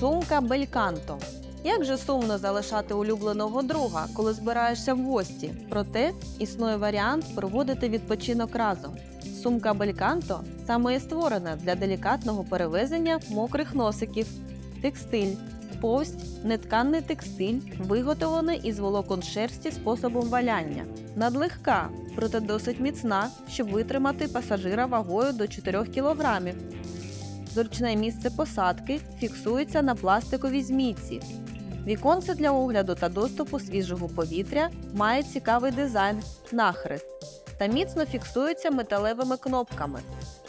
Сумка Бельканто. Як же сумно залишати улюбленого друга, коли збираєшся в гості. Проте існує варіант проводити відпочинок разом. Сумка Бельканто саме і створена для делікатного перевезення мокрих носиків, текстиль, повсть, нетканний текстиль, виготовлений із волокон шерсті способом валяння. Надлегка, проте досить міцна, щоб витримати пасажира вагою до 4 кг. Зручне місце посадки фіксується на пластиковій змійці. Віконце для огляду та доступу свіжого повітря має цікавий дизайн нахрест та міцно фіксується металевими кнопками.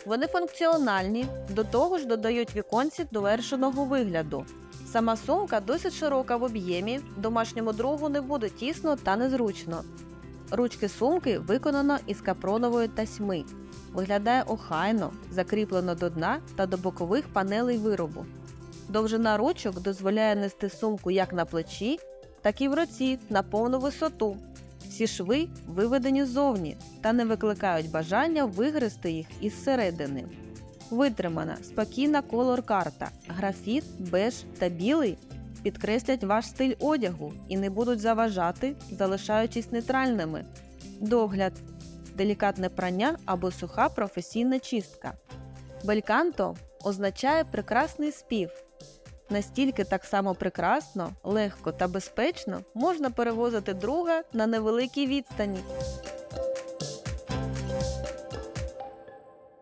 Вони функціональні, до того ж додають віконці довершеного вигляду. Сама сумка досить широка в об'ємі, домашньому другу не буде тісно та незручно. Ручки сумки виконано із капронової тасьми. Виглядає охайно, закріплено до дна та до бокових панелей виробу. Довжина ручок дозволяє нести сумку як на плечі, так і в руці на повну висоту. Всі шви виведені ззовні та не викликають бажання вигризти їх із середини. Витримана спокійна колор-карта, графіт, беж та білий підкреслять ваш стиль одягу і не будуть заважати, залишаючись нейтральними. Догляд, делікатне прання або суха професійна чистка. Бельканто означає прекрасний спів. Настільки так само прекрасно, легко та безпечно можна перевозити друга на невеликій відстані.